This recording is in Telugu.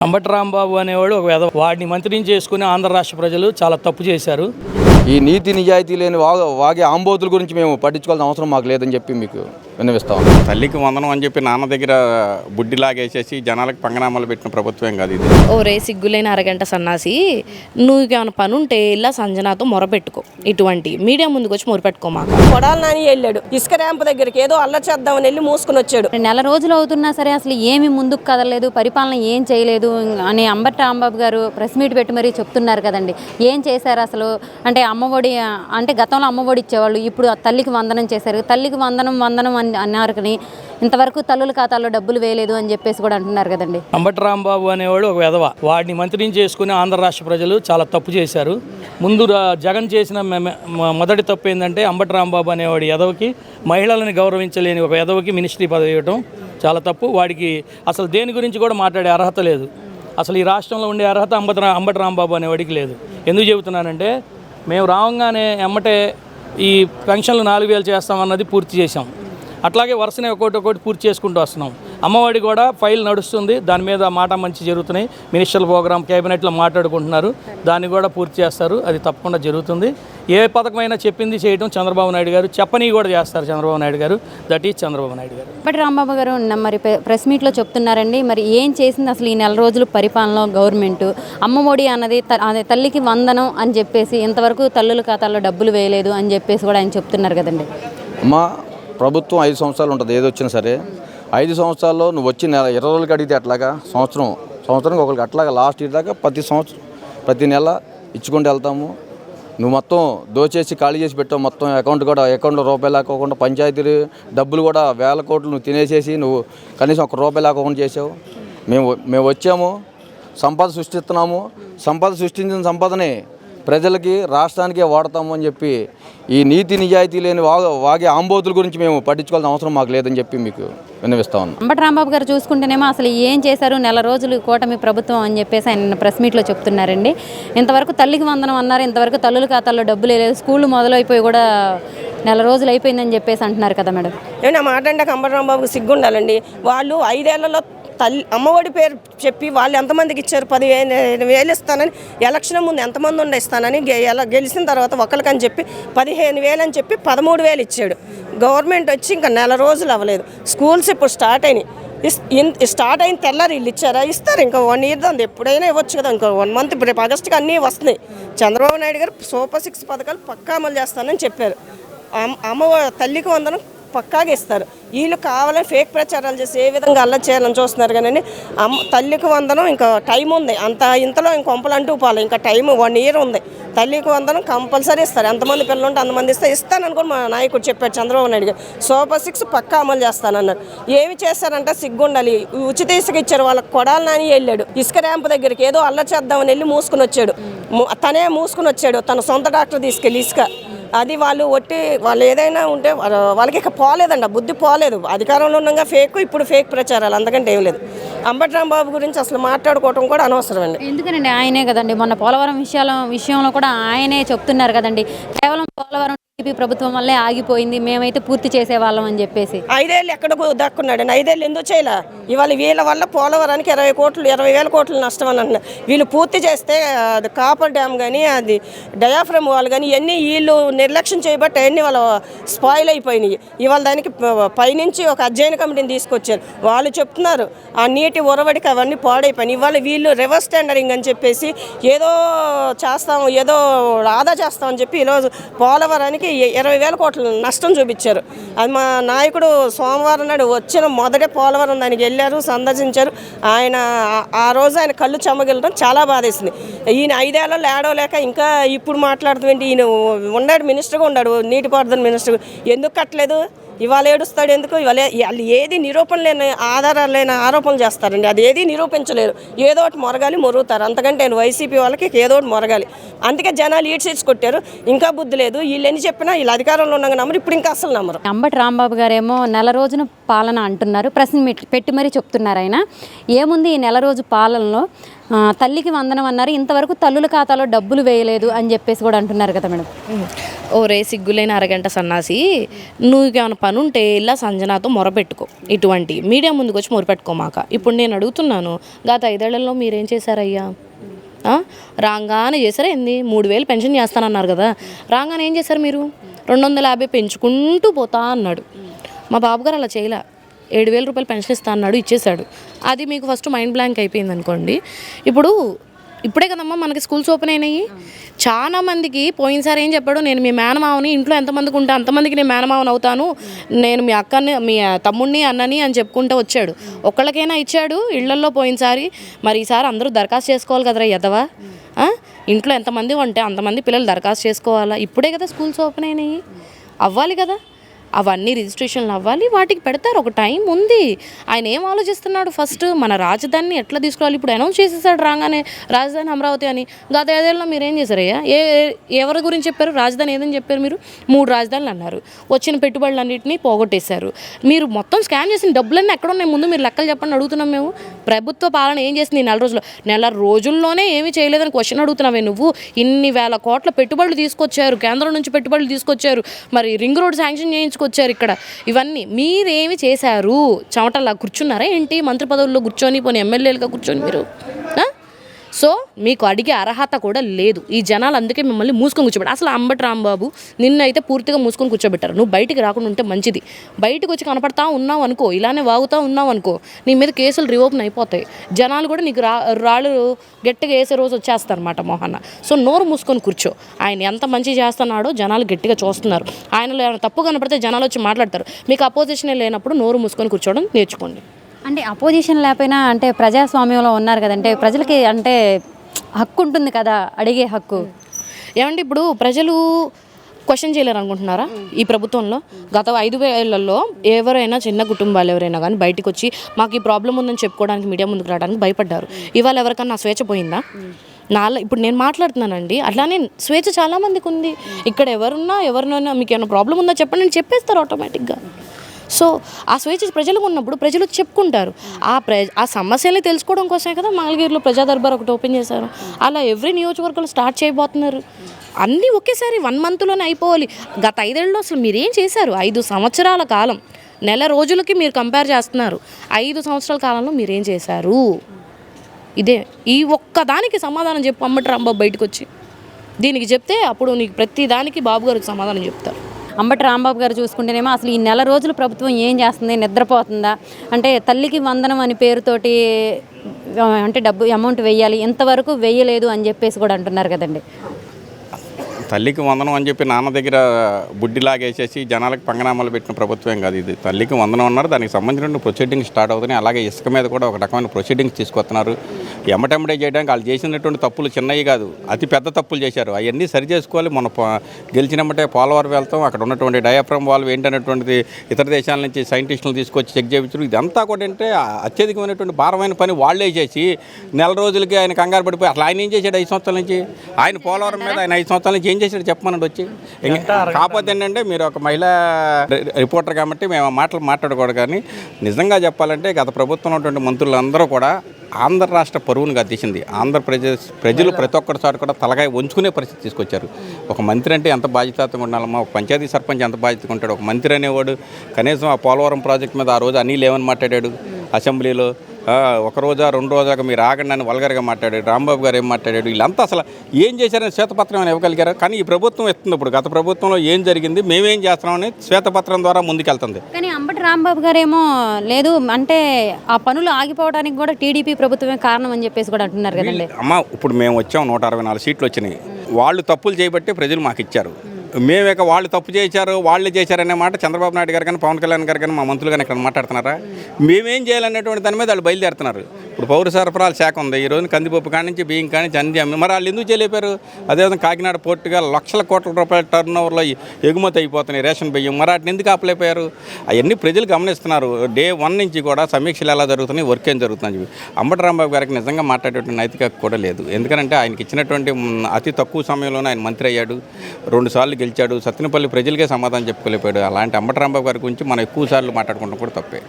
అంబటి రాంబాబు అనేవాడు ఒక వెధవ వాడిని మంత్రిని చేసుకుని ఆంధ్ర రాష్ట్ర ప్రజలు చాలా తప్పు చేశారు. ఈ నీతి నిజాయితీ లేని వాగే ఆంబోతుల గురించి మేము పట్టించుకోవాల్సిన అవసరం మాకు లేదని చెప్పి మీకు విన్నవిస్తాం తల్లికి వందనం అని చెప్పి నాన్న దగ్గర బుడ్డి లాగేసేసి జనాలకు పంగనామాలు పెట్టిన ప్రభుత్వం కాదు ఇది. ఓరే సిగ్గులేని అరగంట సన్నాసి నువ్వు ఏమైనా పని ఉంటే ఇలా సంజనాతో మొరపెట్టుకో ఇటువంటి మీడియా ముందుకు వచ్చి మొరపెట్టుకో మాకు. కొడాలి నాని వెళ్ళాడు. ఇసుక ర్యాంప్ దగ్గరికి ఏదో అల్లరి చేద్దామని వెళ్ళి మూసుకుని వచ్చాడు. నెల రోజులు అవుతున్నా సరే అసలు ఏమి ముందుకు కదలలేదు పరిపాలన ఏం చేయలేదు అని అంబటి రాంబాబు గారు ప్రెస్ మీట్ పెట్టి మరీ చెప్తున్నారు కదండి. ఏం చేశారు అసలు? అంటే అమ్మఒడి అంటే గతంలో అమ్మఒడి ఇచ్చేవాళ్ళు ఇప్పుడు తల్లికి వందనం చేశారు. తల్లికి వందనం వందనం అని అన్నారు కానీ ఇంతవరకు తల్లుల ఖాతాలో డబ్బులు వేయలేదు అని చెప్పేసి కూడా అంటున్నారు కదండి. అంబటి రాంబాబు అనేవాడు ఒక విధవ. వాడిని మంత్రిని చేసుకుని ఆంధ్ర రాష్ట్ర ప్రజలు చాలా తప్పు చేశారు. ముందు జగన్ చేసిన మె- మొదటి తప్పు ఏంటంటే అంబటి రాంబాబు అనేవాడు ఎదవకి మహిళలను గౌరవించలేని ఒక ఎదవకి మినిస్ట్రీ పదవి ఇవ్వడం చాలా తప్పు. వాడికి అసలు దేని గురించి కూడా మాట్లాడే అర్హత లేదు. అసలు ఈ రాష్ట్రంలో ఉండే అర్హత అంబటి అంబటి రాంబాబు అనేవాడికి లేదు. ఎందుకు చెబుతున్నానంటే మేము రావంగానే ఎమ్మటే ఈ పెన్షన్లు నాలుగు వేలు చేస్తామన్నది పూర్తి చేశాం. అట్లాగే వరుసనే ఒక్కొక్కటి ఒక్కొక్కటి పూర్తి చేసుకుంటూ వస్తున్నాం. అమ్మఒడి కూడా ఫైల్ నడుస్తుంది. దాని మీద మాట మంచి జరుగుతున్నాయి. మినిస్టర్ల ప్రోగ్రామ్ కేబినెట్లో మాట్లాడుకుంటున్నారు. దాన్ని కూడా పూర్తి చేస్తారు. అది తప్పకుండా జరుగుతుంది. ఏ పథకమైనా చెప్పింది చేయడం చంద్రబాబు నాయుడు గారు చెప్పని కూడా చేస్తారు చంద్రబాబు నాయుడు గారు. దట్ ఈజ్ చంద్రబాబు నాయుడు గారు. అంబటి రాంబాబు గారు మరి ప్రె- ప్రెస్ మీట్లో చెప్తున్నారండి. మరి ఏం చేసింది అసలు ఈ నెల రోజులు పరిపాలన గవర్నమెంట్? అమ్మఒడి అన్నది త- అదే తల్లికి వందనం అని చెప్పేసి ఇంతవరకు తల్లుల ఖాతాలో డబ్బులు వేయలేదు అని చెప్పేసి కూడా ఆయన చెప్తున్నారు కదండి. అమ్మా ప్రభుత్వం ఐదు సంవత్సరాలు ఉంటుంది. ఏది వచ్చినా సరే. ఐదు సంవత్సరాల్లో నువ్వు వచ్చి నెల ఇరవై రోజులకి అడిగితే అట్లాగా సంవత్సరం సంవత్సరానికి ఒకరికి అట్లాగా లాస్ట్ ఇయర్ దాకా ప్రతి సంవత్సరం ప్రతి నెల ఇచ్చుకుంటూ వెళ్తాము. నువ్వు మొత్తం దోచేసి ఖాళీ చేసి పెట్టావు. మొత్తం అకౌంట్ కూడా అకౌంట్లో రూపాయలు లేకోకుండా పంచాయతీ డబ్బులు కూడా వేల కోట్లు నువ్వు తినేసేసి నువ్వు కనీసం ఒక రూపాయలు లేకోకుండా చేసావు. మేము మేము వచ్చాము. సంపద సృష్టిస్తున్నాము. సంపద సృష్టించిన సంపదనే ప్రజలకి రాష్ట్రానికే వాడతాము అని చెప్పి ఈ నీతి నిజాయితీ లేని వాగ వాగే ఆంబోతుల గురించి మేము పట్టించుకోవాల్సిన అవసరం మాకు లేదని చెప్పి మీకు విన్నవిస్తా ఉన్నాం. అంబటి రాంబాబు గారు చూసుకుంటేనేమో అసలు ఏం చేశారు నెల రోజులు కూటమి ప్రభుత్వం అని చెప్పేసి ఆయన ప్రెస్ మీట్లో చెప్తున్నారండి. ఇంతవరకు తల్లికి వందనం అన్నారు ఇంతవరకు తల్లుల ఖాతాల్లో డబ్బులు లేదు స్కూళ్ళు మొదలైపోయి కూడా నెల రోజులు అయిపోయిందని చెప్పేసి అంటున్నారు కదా మేడం. ఏమన్నా మాట అంటే కంబరరాంబాబుకి సిగ్గు ఉండాలండి వాళ్ళు ఐదేళ్ళలో తల్లి అమ్మఒడి పేరు చెప్పి వాళ్ళు ఎంతమందికి ఇచ్చారు? పదిహేను వేలు ఇస్తానని ఎలక్షన్ ముందు ఎంతమంది ఉండే ఇస్తానని గె- ఎలా గెలిచిన తర్వాత ఒకరికని చెప్పి పదిహేను వేలు అని చెప్పి పదమూడు వేలు ఇచ్చాడు. గవర్నమెంట్ వచ్చి ఇంకా నెల రోజులు అవ్వలేదు. స్కూల్స్ ఇప్పుడు స్టార్ట్ అయినాయి. ఇన్- స్టార్ట్ అయిన తెల్లారి వీళ్ళు ఇచ్చారా? ఇస్తారు. ఇంకా వన్ ఇయర్ దాన్ని ఎప్పుడైనా ఇవ్వచ్చు కదా. ఇంకా వన్ మంత్ ఇప్పుడు రేపు ఆగస్టుకి అన్నీ వస్తున్నాయి. చంద్రబాబు నాయుడు గారు సూపర్ సిక్స్ పథకాలు పక్కా అమలు చేస్తానని చెప్పారు. అమ్మ తల్లికి వందనం పక్కాగా ఇస్తారు. వీళ్ళు కావాలని ఫేక్ ప్రచారాలు చేసి ఏ విధంగా అల్లరి చేయాలని చూస్తున్నారు కానీ అమ్మ తల్లికి వందనం ఇంకా టైం ఉంది. అంత ఇంతలో ఇంక కొంపలు అంటూ పోవాలి. ఇంకా టైం వన్ ఇయర్ ఉంది. తల్లికి వందనం కంపల్సరీ ఇస్తారు. ఎంతమంది పిల్లలు ఉంటే అంతమంది ఇస్తే ఇస్తానని మా నాయకుడు చెప్పాడు చంద్రబాబు నాయుడు గారు. సూపర్ సిక్స్ పక్కా అమలు చేస్తానన్నారు. ఏమి చేస్తారంటే సిగ్గుండాలి. ఉచిత ఇసుక ఇచ్చారు వాళ్ళకి కొడాలి నాని వెళ్ళాడు. ఇసుక ర్యాంప్ దగ్గరికి ఏదో అల్లరి చేద్దామని వెళ్ళి మూసుకుని వచ్చాడు. తనే మూసుకుని వచ్చాడు. తన సొంత డాక్టర్ తీసుకెళ్ళి ఇసుక. అది వాళ్ళు ఒట్టి వాళ్ళు ఏదైనా ఉంటే వాళ్ళ- వాళ్ళకి ఇక పోలేదండి బుద్ధి పోలేదు. అధికారంలో ఉండగా ఫేక్ ఇప్పుడు ఫేక్ ప్రచారాలు అందుకంటే ఏం లేదు. అంబటి రాంబాబు గురించి అసలు మాట్లాడుకోవటం కూడా అనవసరం అండి ఎందుకనండి ఆయనే కదండి? మొన్న పోలవరం విషయాల విషయంలో కూడా ఆయనే చెప్తున్నారు కదండి. కేవలం పోలవరం టీడీపీ ప్రభుత్వం వల్లే ఆగిపోయింది మేమైతే పూర్తి చేసేవాళ్ళం అని చెప్పేసి. ఐదేళ్ళు ఎక్కడ దక్కున్నాడు. ఐదేళ్ళు ఎందుకు చేయలే? ఇవాళ వీళ్ళ వల్ల పోలవరానికి ఇరవై కోట్లు ఇరవై వేల కోట్లు నష్టం అని అంటున్నారు వీళ్ళు పూర్తి చేస్తే అది కాపర్ డ్యామ్ కానీ అది డయాఫ్రమ్ వాళ్ళు కానీ ఇవన్నీ వీళ్ళు నిర్లక్ష్యం చేయబట్టి అవన్నీ వాళ్ళ స్పాయిల్ అయిపోయినాయి. ఇవాళ దానికి పైనుంచి ఒక అధ్యయన కమిటీని తీసుకొచ్చారు. వాళ్ళు చెప్తున్నారు ఆ నీటి ఉరవడికి అవన్నీ పాడైపోయినాయి. ఇవాళ వీళ్ళు రివర్స్ టెండరింగ్ అని చెప్పేసి ఏదో చేస్తాం ఏదో ఆదా చేస్తామని చెప్పి ఈరోజు పోలవరానికి ఇరవై వేల కోట్ల నష్టం చూపించారు. అది మా నాయకుడు సోమవారం నాడు వచ్చిన మొదటే పోలవరం దానికి వెళ్ళారు సందర్శించారు. ఆయన ఆ- రోజు ఆయన కళ్ళు చెమ్మగిలడం చాలా బాధేసింది. ఈయన ఐదేళ్ళలో ఏడవలేక ఇంకా ఇప్పుడు మాట్లాడుతుంది ఈయన ఉన్నాడు మినిస్టర్గా ఉన్నాడు నీటిపారుదల మినిస్టర్ ఎందుకు కట్టలేదు? ఇవాళ ఏడుస్తాడు ఎందుకు? ఇవాళ వాళ్ళు ఏది నిరూపణ లేని ఆధారాలు లేని ఆరోపణలు చేస్తారండి. అది ఏది నిరూపించలేరు. ఏదో ఒకటి మొరగాలి మొరుగుతారు. అంతకంటే నేను వైసీపీ వాళ్ళకి ఏదో ఒకటి మొరగాలి. అందుకే జనాలు ఈడ్ సీట్స్ కొట్టారు. ఇంకా బుద్ధి లేదు. వీళ్ళు ఎన్ని చెప్పినా వీళ్ళు అధికారంలో ఉండగా నమ్మరు. ఇప్పుడు ఇంకా అసలు నమ్మరు. అంబటి రాంబాబు గారేమో నెల రోజున పాలన అంటున్నారు. ప్రశ్న పెట్టి మరీ చెప్తున్నారు ఆయన. ఏముంది ఈ నెల రోజు పాలనలో? తల్లికి వందనం అన్నారు. ఇంతవరకు తల్లుల ఖాతాలో డబ్బులు వేయలేదు అని చెప్పేసి కూడా అంటున్నారు కదా మేడం. ఓరే సిగ్గులేని అరగంట సన్నాసి. నువ్వు ఏమైనా పని ఉంటే ఇలా సంజనాతో మొరపెట్టుకో. ఇటువంటి మీడియా ముందుకు వచ్చి మొరపెట్టుకోమాక ఇప్పుడు నేను అడుగుతున్నాను గత ఐదేళ్ళలో మీరేం చేశారయ్యా? రాగానే చేశారా ఏంది? మూడు వేలు పెన్షన్ చేస్తానన్నారు కదా. రాగానే ఏం చేశారు మీరు? రెండు వందల యాభై పెంచుకుంటూ పోతా అన్నాడు. మా బాబుగారు అలా చేయలే. ఏడు వేల రూపాయలు పెన్షన్ ఇస్తా అన్నాడు ఇచ్చేశాడు. అది మీకు ఫస్ట్ మైండ్ బ్లాంక్ అయిపోయింది అనుకోండి. ఇప్పుడు ఇప్పుడే కదమ్మా మనకి స్కూల్స్ ఓపెన్ అయినాయి. చాలా మందికి పోయినసారి ఏం చెప్పాడు నేను మీ మేనమావని ఇంట్లో ఎంతమందికి ఉంటే అంతమందికి నేను మేనమావని అవుతాను. నేను మీ అక్కని మీ తమ్ముడిని అన్నని అని చెప్పుకుంటూ వచ్చాడు. ఒక్కళ్ళకైనా ఇచ్చాడు ఇళ్ళల్లో పోయినసారి. మరి ఈసారి అందరూ దరఖాస్తు చేసుకోవాలి కదరా ఎదవా ఇంట్లో ఎంతమంది ఉంటే అంతమంది పిల్లలు దరఖాస్తు చేసుకోవాలా? ఇప్పుడే కదా స్కూల్స్ ఓపెన్ అయినాయి. అవ్వాలి కదా. అవన్నీ రిజిస్ట్రేషన్లు అవ్వాలి వాటికి పెడతారు. ఒక టైం ఉంది. ఆయన ఏం ఆలోచిస్తున్నాడు? ఫస్ట్ మన రాజధానిని ఎట్లా తీసుకోవాలి ఇప్పుడు అనౌన్స్ చేసేసాడు రాగానే రాజధాని అమరావతి అని. గత ఏదేళ్ళలో మీరు ఏం చేశారయ్యా? ఏ ఎవరి గురించి చెప్పారు? రాజధాని ఏదని చెప్పారు మీరు? మూడు రాజధానులు అన్నారు. వచ్చిన పెట్టుబడులన్నింటినీ పోగొట్టేశారు. మీరు మొత్తం స్కాన్ చేసిన డబ్బులన్నీ ఎక్కడ ఉన్నాయి ముందు మీరు లెక్కలు చెప్పండి అడుగుతున్నాం మేము. ప్రభుత్వ పాలన ఏం చేసింది నెల రోజుల్లో? నెల రోజుల్లోనే ఏమీ చేయలేదని క్వశ్చన్ అడుగుతున్నావే నువ్వు. ఇన్ని వేల కోట్ల పెట్టుబడులు తీసుకొచ్చారు. కేంద్రం నుంచి పెట్టుబడులు తీసుకొచ్చారు. మరి రింగ్ రోడ్ శాంక్షన్ తీసుకొచ్చారు ఇక్కడ. ఇవన్నీ మీరేమి చేశారు? చమటలా కూర్చున్నారా ఏంటి? మంత్రి పదవుల్లో కూర్చొని పోనీ ఎమ్మెల్యేలుగా కూర్చొని మీరు? ఆ? సో మీకు అడిగే అర్హత కూడా లేదు. ఈ జనాలు అందుకే మిమ్మల్ని మూసుకొని కూర్చోబెట్టారు. అసలు అంబటి రాంబాబు నిన్నైతే పూర్తిగా మూసుకొని కూర్చోబెట్టారు. నువ్వు బయటికి రాకుండా ఉంటే మంచిది. బయటకు వచ్చి కనపడతా ఉన్నావు అనుకో ఇలానే వాగుతూ ఉన్నావు అనుకో నీ మీద కేసులు రిఓపెన్ అయిపోతాయి. జనాలు కూడా నీకు రా రాళ్ళు గట్టిగా వేసే రోజు వచ్చేస్తారనమాట మోహన్న. సో నోరు మూసుకొని కూర్చో. ఆయన ఎంత మంచి చేస్తున్నాడో జనాలు గట్టిగా చూస్తున్నారు. ఆయనలో ఏమైనా తప్పు కనపడితే జనాలు వచ్చి మాట్లాడతారు. మీకు అపోజిషనే లేనప్పుడు నోరు మూసుకొని కూర్చోవడం నేర్చుకోండి. అంటే అపోజిషన్ లేకపోయినా అంటే ప్రజాస్వామ్యంలో ఉన్నారు కదంటే ప్రజలకి అంటే హక్కు ఉంటుంది కదా అడిగే హక్కు. ఏమంటే ఇప్పుడు ప్రజలు క్వశ్చన్ చేయలేరు అనుకుంటున్నారా ఈ ప్రభుత్వంలో? గత ఐదు వేలలో ఎవరైనా చిన్న కుటుంబాలు ఎవరైనా కానీ బయటకు వచ్చి మాకు ఈ ప్రాబ్లం ఉందని చెప్పుకోవడానికి మీడియా ముందుకు రావడానికి భయపడ్డారు. ఇవాళ ఎవరికన్నా స్వేచ్ఛ పోయిందా? నాలో ఇప్పుడు నేను మాట్లాడుతున్నానండి అట్లానే స్వేచ్ఛ చాలామందికి ఉంది ఇక్కడ ఎవరున్నా ఎవరినైనా మీకు ఏమైనా ప్రాబ్లం ఉందా చెప్పండి నేను చెప్పేస్తారు ఆటోమేటిక్గా సో ఆ స్వేచ్ఛ ప్రజలకు ఉన్నప్పుడు ప్రజలు చెప్పుకుంటారు. ఆ ప్ర ఆ సమస్యల్ని తెలుసుకోవడం కోసమే కదా మంగళగిరిలో ప్రజా దర్బార్ ఒకటి ఓపెన్ చేశారు. అలా ఎవ్రీ నియోజకవర్గంలో స్టార్ట్ చేయబోతున్నారు. అన్నీ ఒకేసారి వన్ మంత్లోనే అయిపోవాలి. గత ఐదేళ్ళలో అసలు మీరేం చేశారు? ఐదు సంవత్సరాల కాలం. నెల రోజులకి మీరు కంపేర్ చేస్తున్నారు. ఐదు సంవత్సరాల కాలంలో మీరేం చేశారు? ఇదే ఈ ఒక్క దానికి సమాధానం చెప్పు అమ్మటి రాంబాబు బయటకు వచ్చి దీనికి చెప్తే అప్పుడు నీకు ప్రతి దానికి బాబు గారికి సమాధానం చెప్తారు. అంబటి రాంబాబు గారు చూసుకుంటేనేమో అసలు ఈ నెల రోజులు ప్రభుత్వం ఏం చేస్తుంది? నిద్రపోతుందా? అంటే తల్లికి వందనం అని పేరుతోటి అంటే డబ్బు అమౌంట్ వెయ్యాలి. ఇంతవరకు వెయ్యలేదు అని చెప్పేసి కూడా అంటున్నారు కదండి. తల్లికి వందనం అని చెప్పి నాన్న దగ్గర బుడ్డి లాగేసేసి జనాలకు పంగనామాలు పెట్టిన ప్రభుత్వం కాదు ఇది. తల్లికి వందనం అన్నారు దానికి సంబంధించిన ప్రొసీడింగ్స్ స్టార్ట్ అవుతున్నాయి. అలాగే ఇసుక మీద కూడా ఒక రకమైన ప్రొసీడింగ్స్ తీసుకొస్తున్నారు. ఎమ్మటెమ్మటే చేయడానికి వాళ్ళు చేసినటువంటి తప్పులు చిన్నవి కాదు. అతి పెద్ద తప్పులు చేశారు. అవన్నీ సరి చేసుకోవాలి. మన గెలిచినమ్మటే పోలవరం వెళ్తాం. అక్కడ ఉన్నటువంటి డయాఫ్రమ్ వాల్వ్ ఏంటనేటువంటిది ఇతర దేశాల నుంచి సైంటిస్టులు తీసుకొచ్చి చెక్ చేయించారు. ఇదంతా కూడా అంటే అత్యధికమైనటువంటి భారమైన పని వాళ్ళే చేసి నెల రోజులకి ఆయన కంగారు పడిపోయి అసలు ఆయన ఏం చేశాడు ఐదు సంవత్సరాల నుంచి? ఆయన పోలవరం మీద ఆయన ఐదు సంవత్సరాల నుంచి ఏం చేశాడు చెప్పమనండి వచ్చి. కాకపోతే ఏంటంటే మీరు ఒక మహిళా రిపోర్టర్ కాబట్టి మేము ఆ మాటలు మాట్లాడకూడదు కానీ నిజంగా చెప్పాలంటే గత ప్రభుత్వంలో ఉన్నటువంటి మంత్రులందరూ కూడా ఆంధ్ర రాష్ట్ర పరువును గద్దేసింది ఆంధ్రప్రదేశ్ ప్రజలు ప్రతి ఒక్కరిసారి కూడా తలకాయ ఉంచుకునే పరిస్థితి తీసుకొచ్చారు. ఒక మంత్రి అంటే ఎంత బాధ్యతగా ఉండాలమ్మా? ఒక పంచాయతీ సర్పంచ్ ఎంత బాధ్యతగా ఉంటాడు? ఒక మంత్రి అనేవాడు కనీసం ఆ పోలవరం ప్రాజెక్ట్ మీద ఆ రోజు అన్నీ లేవని మాట్లాడాడు? అసెంబ్లీలో ఒక రోజా రెండు రోజాగా మీరు ఆగండి అని వల్గర్గా మాట్లాడాడు రాంబాబు గారు ఏం మాట్లాడాడు వీళ్ళంతా అసలు ఏం చేశారని శ్వేతపత్రం అని ఇవ్వగలిగారు? కానీ ఈ ప్రభుత్వం ఇస్తుంది ఇప్పుడు గత ప్రభుత్వంలో ఏం జరిగింది మేమేం చేస్తున్నామని శ్వేతపత్రం ద్వారా ముందుకెళ్తుంది. కానీ అంబటి రాంబాబు గారేమో లేదు అంటే ఆ పనులు ఆగిపోవడానికి కూడా టీడీపీ ప్రభుత్వమే కారణం అని చెప్పేసి కూడా అంటున్నారు కదండి. అమ్మ ఇప్పుడు మేము వచ్చాం నూట అరవై నాలుగు సీట్లు వచ్చినాయి. వాళ్ళు తప్పులు చేయబట్టి ప్రజలు మాకు ఇచ్చారు. మేము ఇక వాళ్ళు తప్పు చేశారు వాళ్ళు చేశారనే మాట చంద్రబాబు నాయుడు గారు కానీ పవన్ కళ్యాణ్ గారు కానీ మా మంత్రులు కానీ ఇక్కడ మాట్లాడుతున్నారా? మేమేం చేయాలనేటువంటి దాని మీద వాళ్ళు బయలుదేరుతున్నారు. ఇప్పుడు పౌర సరఫరాల శాఖ ఉంది. ఈ రోజు కందిపప్పు కాడి నుంచి బియ్యం కానించి నుంచి అన్ని అమ్మి మరి వాళ్ళు ఎందుకు చేయలేపారు? అదేవిధంగా కాకినాడ పోర్టుగా లక్షల కోట్ల రూపాయల టర్న్ ఓవర్లో ఎగుమతి అయిపోతున్నాయి రేషన్ బియ్యం. మరి వాటిని ఎందుకు ఆపలేపారు? అవన్నీ ప్రజలు గమనిస్తున్నారు. డే వన్ నుంచి కూడా సమీక్షలు ఎలా జరుగుతున్నాయి? వర్క్ ఏం జరుగుతుందని చెప్పి. అంబటి రాంబాబు గారికి నిజంగా మాట్లాడేటువంటి నైతిక కూడా లేదు. ఎందుకంటే ఆయనకి ఇచ్చినటువంటి అతి తక్కువ సమయంలోనే ఆయన మంత్రి అయ్యాడు. రెండుసార్లు గెలిచాడు. సత్తినపల్లి ప్రజలకే సమాధానం చెప్పుకోలేపాడు. అలాంటి అంబటి రాంబాబు గారి గురించి మనం ఎక్కువ సార్లు మాట్లాడుకుంటాం కూడా తప్పే.